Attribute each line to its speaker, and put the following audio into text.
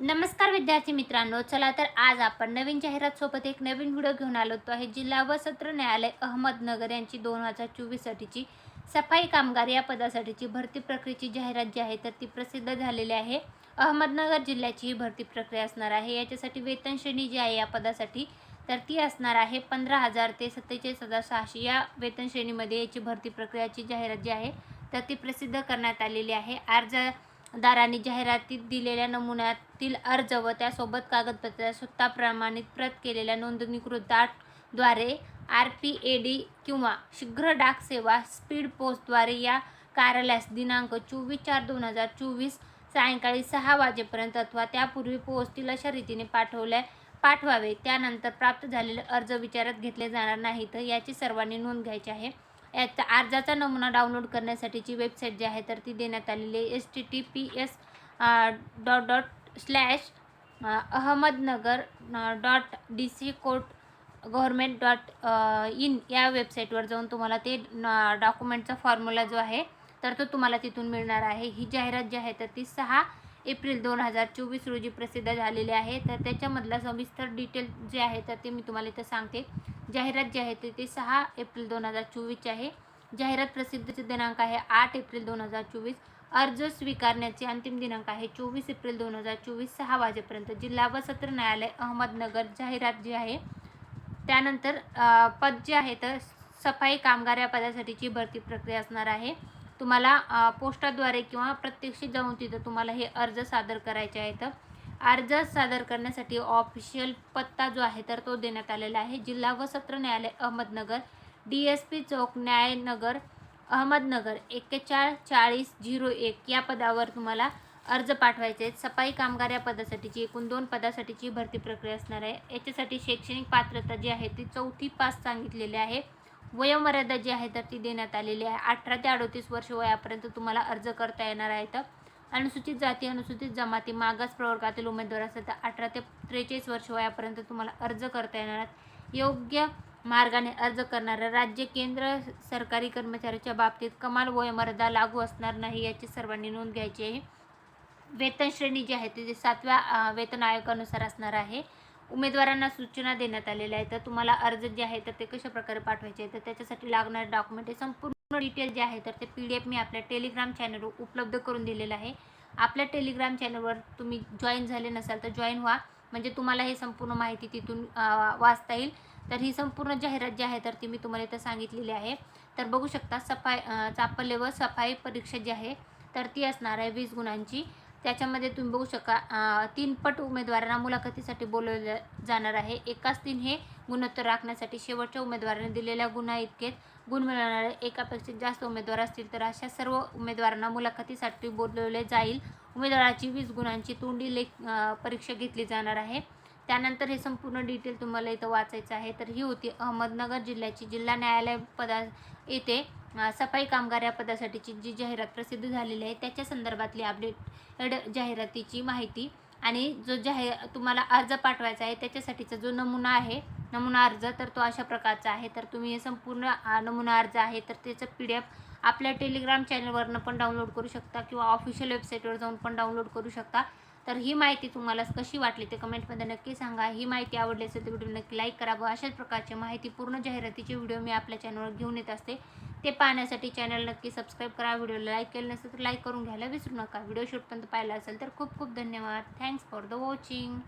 Speaker 1: नमस्कार विद्यार्थी मित्रांनो चला तर आज आपण नवीन जाहिरात सोबत एक नवीन व्हिडिओ घेऊन आलो तो आहे जिल्हा व सत्र न्यायालय अहमदनगर यांची दोन हजार चोवीससाठीची सफाई कामगार या पदासाठीची भरती प्रक्रियेची जाहिरात जी आहे तर ती प्रसिद्ध झालेली आहे. अहमदनगर जिल्ह्याची ही भरती प्रक्रिया असणार आहे. याच्यासाठी वेतन श्रेणी जी आहे या पदासाठी तर ती असणार आहे पंधरा हजार ते सत्तेचाळीस हजार सहाशे. या वेतन श्रेणीमध्ये याची भरती प्रक्रियाची जाहिरात जी आहे तर ती प्रसिद्ध करण्यात आलेली आहे. अर्ज दारांनी जाहिरातीत दिलेल्या नमुन्यातील अर्ज व त्यासोबत कागदपत्र स्वतः प्रमाणित प्रत केलेल्या नोंदणीकृत दाटद्वारे आर पी ए डी किंवा शीघ्र डाक सेवा स्पीड पोस्टद्वारे या कार्यालयास दिनांक चोवीस चार दोन हजार चोवीस सायंकाळी सहा वाजेपर्यंत अथवा त्यापूर्वी पोहोचतील अशा रीतीने पाठवल्या पाठवावे. त्यानंतर प्राप्त झालेले अर्ज विचारात घेतले जाणार नाही तर याची सर्वांनी नोंद घ्यायची आहे. याचा अर्जाचा नमुना डाउनलोड करण्यासाठीची वेबसाईट जी आहे तर ती देण्यात आलेली आहे. S T T P S dot dot slash Ahmednagar dot D C court government dot in या वेबसाईटवर जाऊन तुम्हाला ते डॉक्युमेंटचा फॉर्म्युला जो आहे तर तो तुम्हाला तिथून मिळणार आहे. ही जाहिरात जी आहे तर ती सहा एप्रिल दोन हजार चोवीस रोजी प्रसिद्ध झालेली आहे. तर त्याच्यामधला सविस्तर डिटेल जे आहे तर ते मी तुम्हाला इथं सांगते. जाहिरात जी आहे ते ते सहा एप्रिल दोन हजार चोवीसची आहे. जाहिरात प्रसिद्धीचे दिनांक आहे आठ एप्रिल दोन हजार चोवीस. अर्ज स्वीकारण्याचे अंतिम दिनांक आहे चोवीस एप्रिल दोन हजार चोवीस सहा वाजेपर्यंत. जिल्हा व सत्र न्यायालय अहमदनगर जाहिरात जी आहे त्यानंतर पद जे आहे तर सफाई कामगार या पदासाठीची भरती प्रक्रिया असणार आहे. तुम्हाला पोस्टाद्वारे किंवा प्रत्यक्ष जाऊन तिथं तुम्हाला हे अर्ज सादर करायचे आहेत. अर्ज सादर करण्यासाठी ऑफिशियल पत्ता जो आहे तर तो देण्यात आलेला आहे. जिल्हा व सत्र न्यायालय अहमदनगर डी एस पी चौक न्यायनगर अहमदनगर एक्केचाळ चाळीस झिरो एक या पदावर तुम्हाला अर्ज पाठवायचे आहेत. सफाई कामगार या पदासाठीची एकूण दोन पदासाठीची भरती प्रक्रिया असणार आहे. याच्यासाठी शैक्षणिक पात्रता जी आहे ती चौथी पास सांगितलेली आहे. वयोमर्यादा जी आहे तर ती देण्यात आलेली आहे. अठरा ते अडोतीस वर्ष वयापर्यंत तुम्हाला अर्ज करता येणार आहे तर अनुसूचित जाती अनुसूचित जमाती मागास प्रवर्गातील उमेदवार असतात तर अठरा ते त्रेचाळीस वर्ष वयापर्यंत तुम्हाला अर्ज करता येणार योग्य मार्गाने अर्ज करणाऱ्या राज्य केंद्र सरकारी कर्मचाऱ्याच्या बाबतीत कमाल वयोमर्यादा लागू असणार नाही याची सर्वांनी नोंद घ्यायची आहे. वेतन श्रेणी जी आहे ती सातव्या वेतन आयोगानुसार असणार आहे. उमेदवारांना सूचना देण्यात आलेल्या आहेत. तर तुम्हाला अर्ज जे आहे तर ते कशा प्रकारे पाठवायचे आहे तर त्याच्यासाठी लागणारे डॉक्युमेंट हे संपूर्ण पूर्ण डिटेल जे आहे तर ते पी डी एफ मी आपल्या टेलिग्राम चॅनलवर उपलब्ध करून दिलेलं आहे. आपल्या टेलिग्राम चॅनलवर तुम्ही जॉईन झाले नसाल तर जॉईन व्हा. म्हणजे तुम्हाला हे संपूर्ण माहिती तिथून वाचता येईल. तर ही संपूर्ण जाहिरात जी आहे तर ती मी तुम्हाला इथं सांगितलेली आहे. तर बघू शकता सफाई चापल्य व सफाई परीक्षा जी आहे तर ती असणार आहे वीस गुणांची. त्याच्यामध्ये तुम्ही बघू शका तीन पट उमेदवारांना मुलाखतीसाठी बोलवलं जाणार आहे. एकाच तीन हे गुणोत्तर राखण्यासाठी शेवटच्या उमेदवाराने दिलेल्या गुन्हा इतकेच गुण मिळवणारे एकापेक्षा जास्त उमेदवार असतील तर अशा सर्व उमेदवारांना मुलाखतीसाठी बोलवले जाईल. उमेदवाराची वीस गुणांची तोंडी लेख परीक्षा घेतली जाणार आहे. त्यानंतर हे संपूर्ण डिटेल तुम्हाला इथं वाचायचं आहे. तर ही होती अहमदनगर जिल्ह्याची जिल्हा न्यायालय पदा येथे सफाई कामगार या पदासाठीची जी जाहिरात प्रसिद्ध झालेली आहे त्याच्या संदर्भातली अपडेट जाहिरातीची माहिती आणि जो जाहीर तुम्हाला अर्ज पाठवायचा आहे त्याच्यासाठीचा जो नमुना आहे नमुना अर्ज तर तो अशा प्रकारचा आहे. तर तुम्ही हे संपूर्ण नमुना अर्ज आहे तर त्याचं पी डी एफ आपल्या टेलिग्राम चॅनलवरनं पण डाउनलोड करू शकता किंवा ऑफिशियल वेबसाईटवर जाऊन पण डाउनलोड करू शकता. तर ही माहिती तुम्हाला कशी वाटली ते कमेंटमध्ये नक्की सांगा. ही माहिती आवडली असेल तर व्हिडिओ नक्की लाईक करा व अशाच प्रकारची माहिती पूर्ण जाहिरातीचे व्हिडिओ मी आपल्या चॅनलवर घेऊन येत असते. ते पाहण्यासाठी चॅनल नक्की सबस्क्राईब करा. व्हिडिओला लाईक केलं नसेल तर लाईक करून घ्यायला विसरू नका. व्हिडिओ शूटपर्यंत पाहिला असेल तर खूप खूप धन्यवाद. Thanks for the watching.